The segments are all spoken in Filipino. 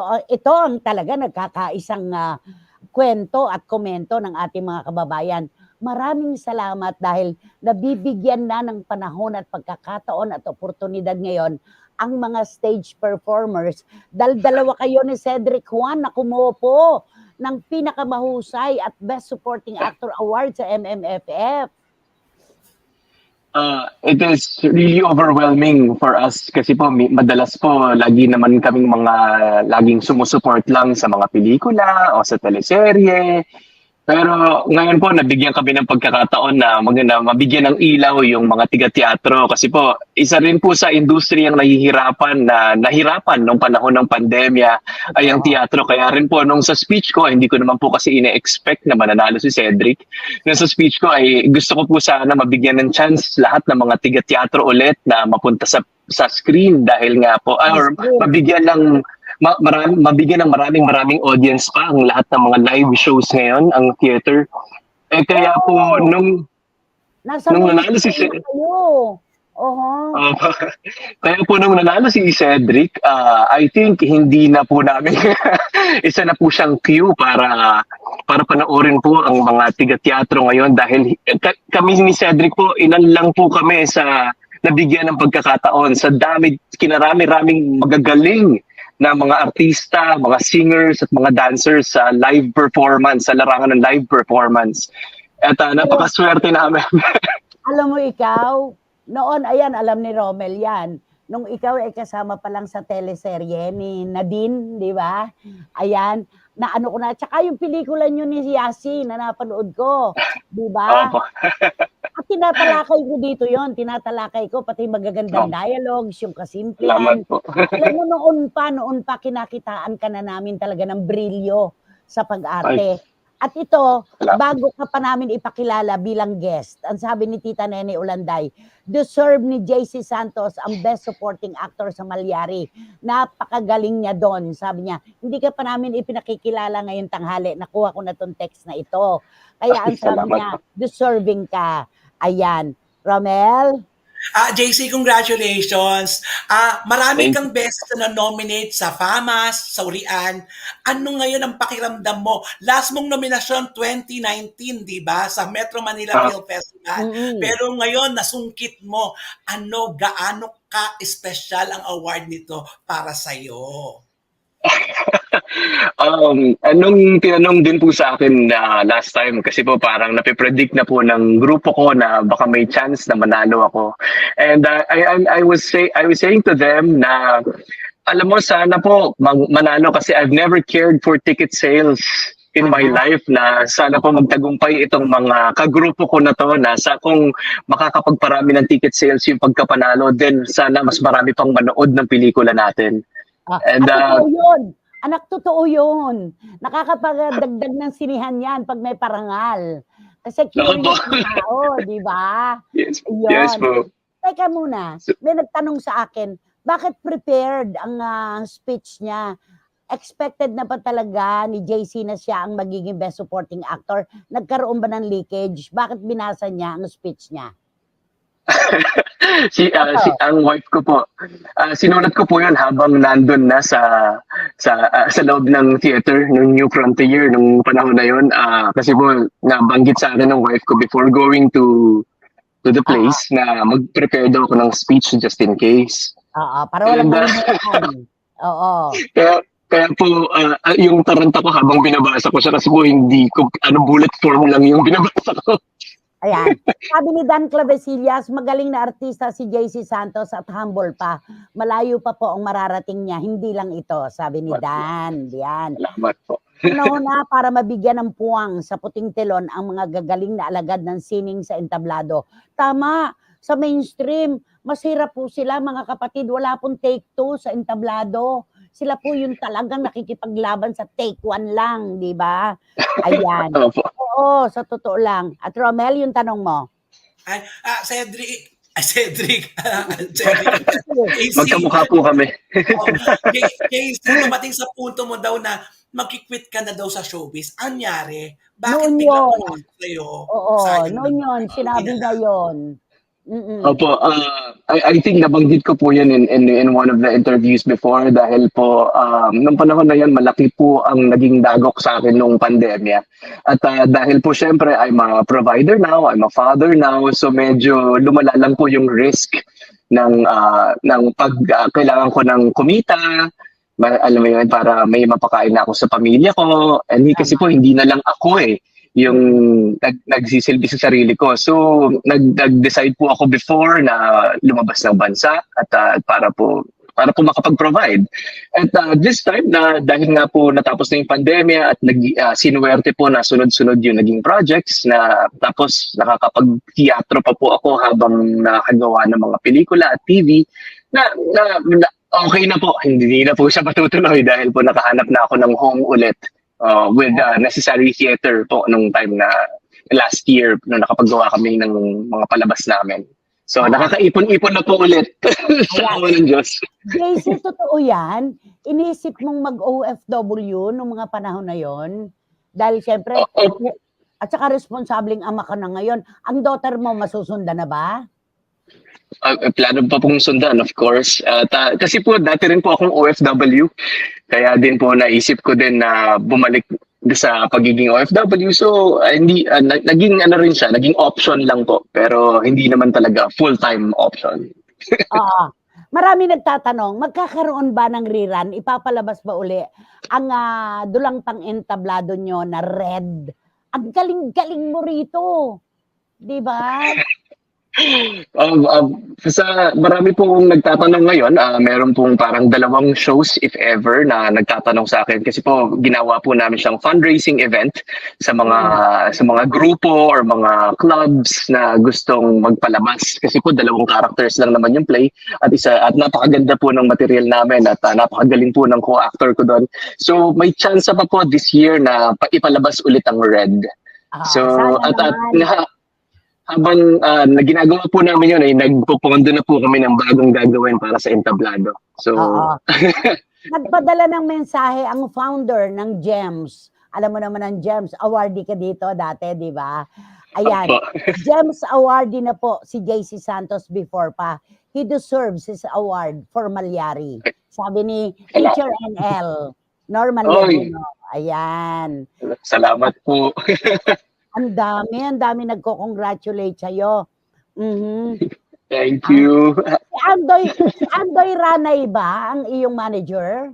ito, ito ang talaga nagkakaisang ah, kwento at komento ng ating mga kababayan. Maraming salamat dahil nabibigyan na ng panahon at pagkakataon at oportunidad ngayon ang mga stage performers. Dal dalawa kayo ni Cedric Juan na kumupo ng pinakamahusay at Best Supporting Actor Award sa MMFF. Uh, it is really overwhelming for us kasi po madalas po lagi naman kaming mga laging sumusuport lang sa mga pelikula o sa teleserye. Pero ngayon po nabigyan kami ng pagkakataon na maganda mabigyan ng ilaw yung mga tiga-teatro. Kasi po isa rin po sa industriyang nahihirapan na nahirapan nung panahon ng pandemya ay ang teatro. Kaya rin po nung sa speech ko hindi ko naman po kasi ine-expect na mananalo si Cedric. Nung sa speech ko ay gusto ko po sana mabigyan ng chance lahat ng mga tiga-teatro ulit na mapunta sa sa screen dahil nga po ah, or mabigyan ng ma, marami, mabigyan ng maraming maraming audience pa ang lahat ng mga live shows ngayon ang theater eh kaya po nung Nasa Nung nanalo si mainstream Ced- kayo. Oho. Uh, kaya po nung nanalo si Cedric, ah, I think hindi na po namin isa na po siyang cue para para panoorin po ang mga tiga-teatro ngayon dahil ka- kami ni Cedric po ilan lang po kami sa nabigyan ng pagkakataon sa dami kinarami-raming magagaling na mga artista, mga singers at mga dancers sa live performance, sa larangan ng live performance. At ah, napakaswerte namin. Alam mo ikaw, noon, ayan, alam ni Romel yan. Nung ikaw ay kasama pa lang sa teleserye ni Nadine, di ba? Ayan, na ano ko na. Tsaka yung pelikula nyo ni Yasi na napanood ko, di ba? Opo. At tinatalakay ko dito yon tinatalakay ko pati magagandang Opo. dialogues, yung po. Alam mo, noon pa, noon pa, kinakitaan ka na namin talaga ng brilyo sa pag-arte. At ito, Salamat. bago ka pa namin ipakilala bilang guest, ang sabi ni Tita Nene Ulanday, deserve ni JC Santos ang Best Supporting Actor sa Malyari. Napakagaling niya doon. Sabi niya, hindi ka pa namin ipinakikilala ngayon tanghali. Nakuha ko na tong text na ito. Kaya ang sabi salamat niya, deserving ka. Ayan. Romel? Ah, JC, congratulations. Ah, marami Thank kang beses na nominate sa FAMAS, sa Urian. Ano ngayon ang pakiramdam mo? Last mong nominasyon 2019, 'di ba, sa Metro Manila Ah. Film Festival. Mm-mm. Pero ngayon nasungkit mo. Ano gaano ka special ang award nito para sa iyo? Um, anong tinanong din po sa akin na last time kasi po parang napipredict na po ng grupo ko na baka may chance na manalo ako. And uh, I, I I was say I was saying to them na alam mo sana po manalo kasi I've never cared for ticket sales in my life na sana po magtagumpay itong mga kagrupo ko na to na sa kung makakapagparami ng ticket sales yung pagkapanalo then sana mas marami pang manood ng pelikula natin. Ah, And, at uh, yun. Anak, totoo yun. Nakakapagdagdag ng sinihan yan pag may parangal. Kasi curious na tao, di ba? Yes, yes po. Teka muna, may nagtanong sa akin, bakit prepared ang ah, speech niya? Expected na pa talaga ni JC na siya ang magiging best supporting actor? Nagkaroon ba ng leakage? Bakit binasa niya ang speech niya? si, ah, si ang wife ko po. ah, sinulat ko po 'yun habang nandun na sa sa ah, sa loob ng theater ng New Frontier nung panahon na 'yon. Ah, kasi po nabanggit sa akin ng wife ko before going to to the place na mag-prepare daw ako ng speech just in case. Oo, para walang uh. Oo. Kaya kaya po ah, yung taranta ko habang binabasa ko siya kasi po hindi ko ano bullet form lang yung binabasa ko. Ayan. Sabi ni Dan Clavesillas, magaling na artista si JC Santos at humble pa. Malayo pa po ang mararating niya, hindi lang ito, sabi ni Dan. Yan. Salamat po. Una para mabigyan ng puwang sa puting telon ang mga gagaling na alagad ng sining sa entablado. Tama, sa mainstream, mas hirap po sila mga kapatid. Wala pong take two sa entablado. Sila po yung talagang nakikipaglaban sa take one lang, di ba? Ayan. Oo, sa totoo lang. At Romel, yung tanong mo. Ay, ah, Cedric, ay, Cedric, Cedric, Magkamukha po kami. Oh, JC, dumating sa punto mo daw na magkikwit ka na daw sa showbiz. Anyari? Bakit Noon biglang yun. pumasok sa'yo? Oo, noon yun, sinabi na yun. Mm-mm. Opo, uh, I, I think nabanggit ko po yan in, in, in one of the interviews before dahil po um, nung panahon na yan malaki po ang naging dagok sa akin nung pandemya. At uh, dahil po syempre I'm a provider now, I'm a father now, so medyo lumala lang po yung risk ng uh, ng pag uh, kailangan ko ng kumita, alam mo yun, para may mapakain na ako sa pamilya ko. And hindi kasi po hindi na lang ako eh yung nag, nagsisilbi sa sarili ko. So, nag, nag-decide po ako before na lumabas ng bansa at ah, para po para po makapag-provide. At ah, this time, na dahil nga po natapos na yung pandemya at nag, ah, sinuwerte po na sunod-sunod yung naging projects na tapos nakakapag-teatro pa po ako habang nakagawa ng mga pelikula at TV na, na, na okay na po. Hindi na po siya patutuloy dahil po nakahanap na ako ng home ulit uh, with uh, necessary theater po nung time na last year nung nakapagawa kami ng mga palabas namin. So, Ah. nakakaipon-ipon na po ulit sa awa ng Diyos. JC, totoo yan? Inisip mong mag-OFW nung mga panahon na yon? Dahil syempre, O- o- at saka responsabling ama ka na ngayon. Ang daughter mo masusunda na ba? Uh, plano pa pong sundan, of course. At, ah, kasi po, dati rin po akong OFW. Kaya din po naisip ko din na bumalik sa pagiging OFW. So, ah, hindi, na- naging ano rin siya, naging option lang po. Pero hindi naman talaga full-time option. Oo. Marami nagtatanong, magkakaroon ba ng rerun? Ipapalabas ba uli ang ah, dulang pang entablado nyo na red? Ang galing-galing mo rito. Di ba? Um, um, sa marami pong nagtatanong ngayon, ah, meron pong parang dalawang shows if ever na nagtatanong sa akin. Kasi po ginawa po namin siyang fundraising event sa mga sa mga grupo or mga clubs na gustong magpalabas. Kasi po dalawang characters lang naman yung play. At isa at napakaganda po ng material namin at ah, napakagaling po ng co-actor ko doon. So may chance pa po this year na pa- ipalabas ulit ang Red. Ah, So at, at nga, habang na ginagawa po namin yun ay nagpopondo na po kami ng bagong gagawin para sa entablado. So Oo. Nagpadala ng mensahe ang founder ng GEMS. Alam mo naman ang GEMS, awardee ka dito dati, di ba? Ayan. GEMS awardee na po si JC Santos before pa. He deserves his award for Malyari. Sabi ni Teacher NL, Norman Oy. Ayan. salamat po. Ang dami, ang dami nagko-congratulate sa'yo. Mhm. Thank you. Si Andoy, si Andoy Ranay ba ang iyong manager?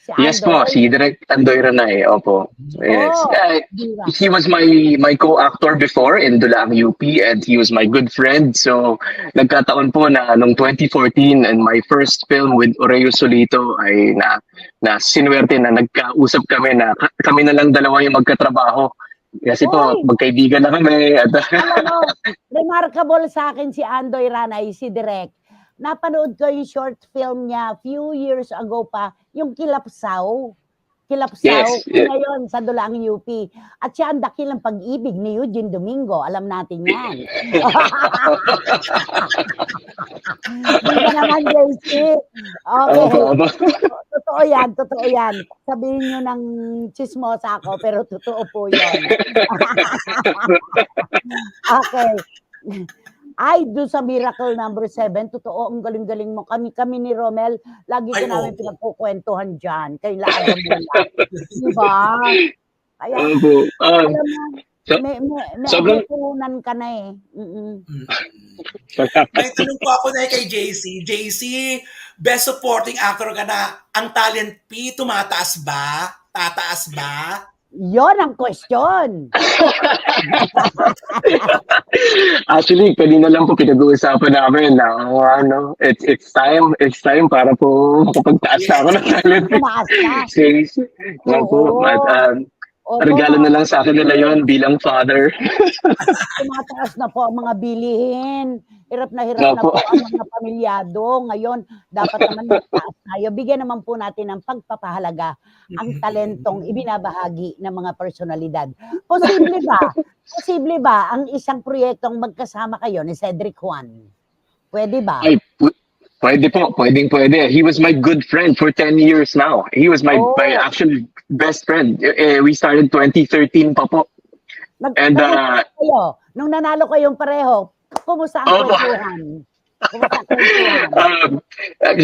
Si Yes po, Andoy? si Direct Andoy Ranay, opo. Yes. Oh. Ba? he was my my co-actor before in Dulang UP and he was my good friend. So nagkataon po na nung 2014 and my first film with Oreo Solito ay na na sinuwerte na nagkausap kami na ka- kami na lang dalawa yung magkatrabaho. Kasi po, Oy! magkaibigan na kami. At, Alam mo, remarkable sa akin si Andoy Ranay, si Direk. Napanood ko yung short film niya few years ago pa, yung Kilapsaw. Kilapsaw, Yes, yes. ngayon sa Dulang UP. At siya ang dakilang pag-ibig ni Eugene Domingo. Alam natin yan. Di ba naman, JC? Okay. Totoo yan, totoo yan. Sabihin nyo ng chismosa ako, pero totoo po yun. okay. Ay, do sa Miracle number 7, totoo, ang galing-galing mo. Kami, kami ni Romel, lagi ka Ay, namin oo. pinagkukwentuhan dyan. Kailangan mo lang. Diba? Kaya, Opo. Ah, alam mo, so- may, may, may sobrang- ka na eh. Mm-mm. May tanong po ako na kay JC. JC, best supporting actor ka na. Ang talent P, tumataas ba? Tataas ba? Yon ang question. Actually, kanina lang po pinag-uusapan namin na oh, ano, it's it's time, it's time para po makapagtaas na ako ng talent. Tumaas. Yan po. Oo. At um, Opo. regalo na lang sa akin nila yon bilang father. tumataas na po ang mga bilihin. Hirap na hirap na Opo. po ang mga pamilyado. Ngayon, dapat naman magtaas tayo. Bigyan naman po natin ng pagpapahalaga ang talentong ibinabahagi ng mga personalidad. Posible ba? Posible ba ang isang proyektong magkasama kayo ni Cedric Juan? Pwede ba? Ay, pwede po, pwedeng pwede. He was my good friend for 10 years now. He was my, Oh. my actual best friend. Eh, we started 2013 pa po. Nag- And uh, kayo? Nung nanalo kayong pareho, Kumusta ang Opo. kwentuhan? Um,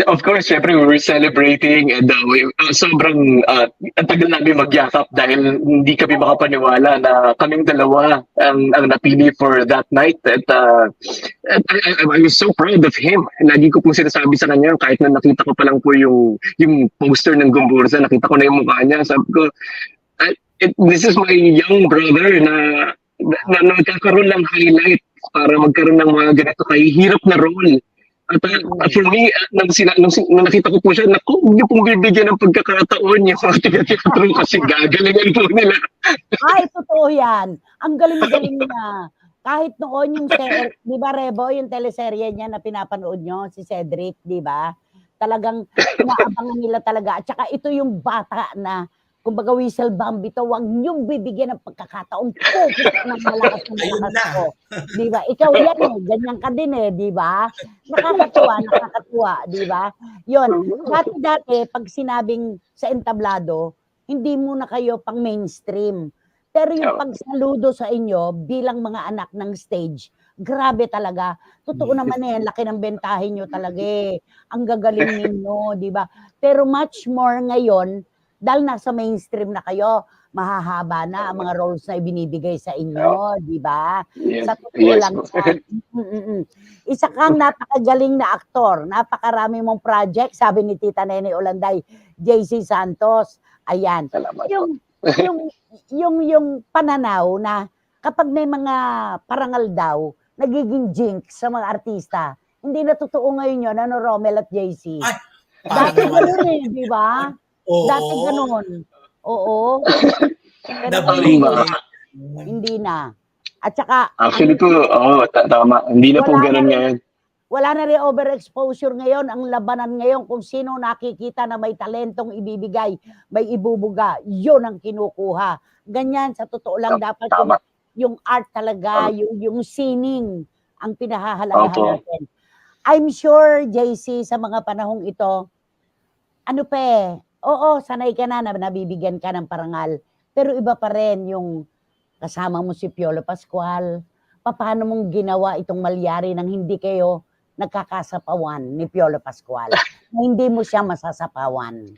of course, syempre, we were celebrating and uh, we, uh, sobrang uh, ang tagal namin magyakap dahil hindi kami makapaniwala na kaming dalawa ang, ang napili for that night. At, uh, at I, I, I was so proud of him. Lagi ko pong sinasabi sa kanya, kahit na nakita ko pa lang po yung, yung poster ng Gumbursa, nakita ko na yung mukha niya. Sabi ko, it, this is my young brother na na, na nagkakaroon ng highlight para magkaroon ng mga ganito kahihirap na role. At uh, for me, uh, nung, sina, nung, sin- nung nakita ko po siya, naku, niyo pong bibigyan ng pagkakataon yung mga tiga-teatro kasi gagalingan po nila. Ay, totoo yan. Ang galing-galing niya. Kahit noon yung, di ba Rebo, yung teleserye niya na pinapanood nyo, si Cedric, di ba? Talagang inaabangan nila talaga. At saka ito yung bata na, kumbaga whistle bambito, wag niyong bibigyan ng pagkakataon. Focus ng malakas ng na. ko. Di ba? Ikaw yan eh. Ganyan ka din eh, di ba? Nakakatuwa, nakakatuwa, di ba? Yun. Dati-dati, pag sinabing sa entablado, hindi muna kayo pang mainstream. Pero yung pagsaludo sa inyo bilang mga anak ng stage, grabe talaga. Totoo naman eh, laki ng bentahin nyo talaga eh. Ang gagaling ninyo, di ba? Pero much more ngayon, dahil nasa mainstream na kayo, mahahaba na ang mga roles na ibinibigay sa inyo, di ba? Yes, Sa totoo yes lang. Isa kang napakagaling na aktor, napakarami mong project, sabi ni Tita Nene Olanday, JC Santos. Ayan. Salamat. Yung yung yung yung pananaw na kapag may mga parangal daw, nagiging jinx sa mga artista. Hindi na totoo ngayon yun, ano, Romel at JC. Ay, Dati ganun eh, di ba? Oo. Dati ganun. Oo. Pero Nabalik. hindi na. At saka, Actually po, oo, ta- tama. Hindi na po ganun ngayon. wala na rin overexposure ngayon. Ang labanan ngayon kung sino nakikita na may talentong ibibigay, may ibubuga, yun ang kinukuha. Ganyan, sa totoo lang, dapat yung, Tama. yung art talaga, yung, yung sining, ang pinahahalagahan Opo. natin. I'm sure, JC, sa mga panahong ito, ano pa eh, oo, sanay ka na na nabibigyan ka ng parangal. Pero iba pa rin yung kasama mo si Piolo Pascual, paano mong ginawa itong malyari nang hindi kayo nagkakasapawan ni Piolo Pascual? na hindi mo siya masasapawan.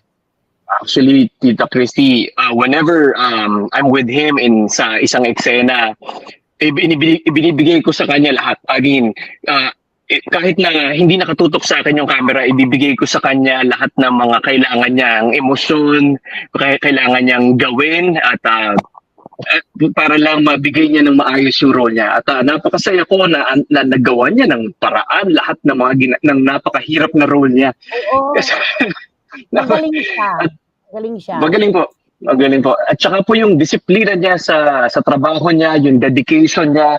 Actually, Tita Christy, uh, whenever um, I'm with him in sa isang eksena, ibinibigay, ibinibigay ko sa kanya lahat. I mean, uh, eh, kahit na hindi nakatutok sa akin yung camera, ibibigay ko sa kanya lahat ng mga kailangan niyang emosyon, kailangan niyang gawin at uh, para lang mabigay niya ng maayos yung role niya. At uh, napakasaya ko na, na nagawa niya ng paraan lahat ng mga gina- ng napakahirap na role niya. Oo, magaling siya. Magaling siya. Magaling po. Magaling po. At saka po yung disiplina niya sa sa trabaho niya, yung dedication niya.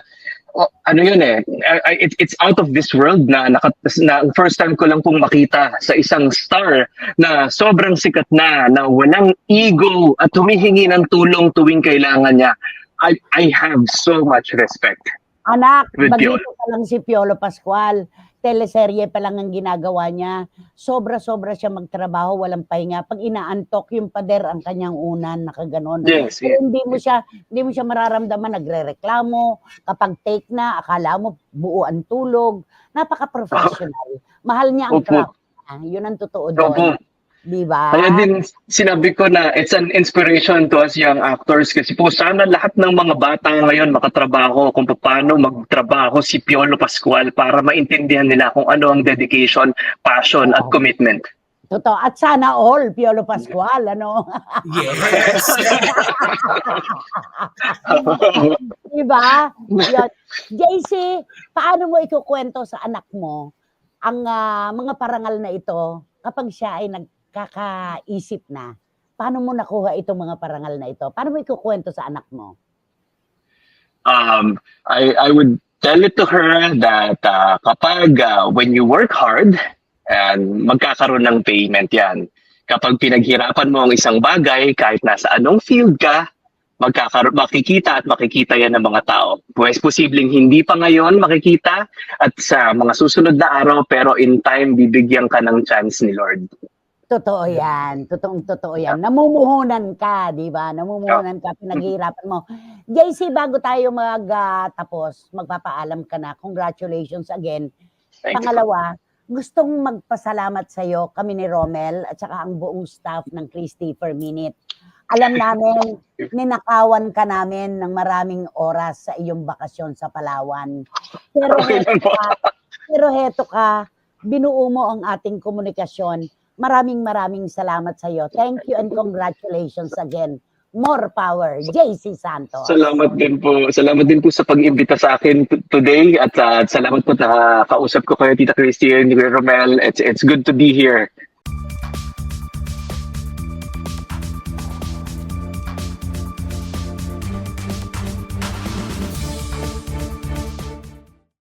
O, ano yun eh, I- I- it, it's out of this world na, naka, na first time ko lang pong makita sa isang star na sobrang sikat na, na walang ego at humihingi ng tulong tuwing kailangan niya. I, I have so much respect. Anak, Piolo. pa lang si Piolo Pascual. Teleserye pa lang ang ginagawa niya. Sobra-sobra siya magtrabaho, walang pahinga. Pag inaantok yung pader ang kanyang unan, nakaganon. Yes, Pero hindi mo siya hindi mo siya mararamdaman nagrereklamo kapag take na akala mo buo ang tulog napaka-professional mahal niya ang Opo. craft niya. yun ang totoo Opo. Di ba Kaya din sinabi ko na it's an inspiration to us young actors kasi po sana lahat ng mga bata ngayon makatrabaho kung paano magtrabaho si Piolo Pascual para maintindihan nila kung ano ang dedication, passion at commitment. totoo at sana all Piolo Pascual ano Yes. di ba Yun. JC paano mo ikukwento sa anak mo ang ah, mga parangal na ito kapag siya ay nagkakaisip na paano mo nakuha itong mga parangal na ito paano mo ikukwento sa anak mo um, I, I would tell it to her that uh, kapag uh, when you work hard, and magkakaroon ng payment yan. Kapag pinaghirapan mo ang isang bagay, kahit nasa anong field ka, magkakaroon, makikita at makikita yan ng mga tao. Pues posibleng hindi pa ngayon makikita at sa mga susunod na araw, pero in time, bibigyan ka ng chance ni Lord. Totoo yan. Totoong totoo yan. Namumuhunan ka, di ba? Namumuhunan ka, pinaghihirapan mo. JC, bago tayo magtapos, magpapaalam ka na. Congratulations again. Thank you. Pangalawa, gustong magpasalamat sa iyo kami ni Romel at saka ang buong staff ng Christy per Minute. Alam namin, ninakawan ka namin ng maraming oras sa iyong bakasyon sa Palawan. Pero po. ka, pero heto ka, binuo mo ang ating komunikasyon. Maraming maraming salamat sa iyo. Thank you and congratulations again. More power, JC Santos. Salamat din po. Salamat din po sa pag-imbita sa akin today at uh, salamat po na kausap ko kayo Tita Christine, Romel. It's it's good to be here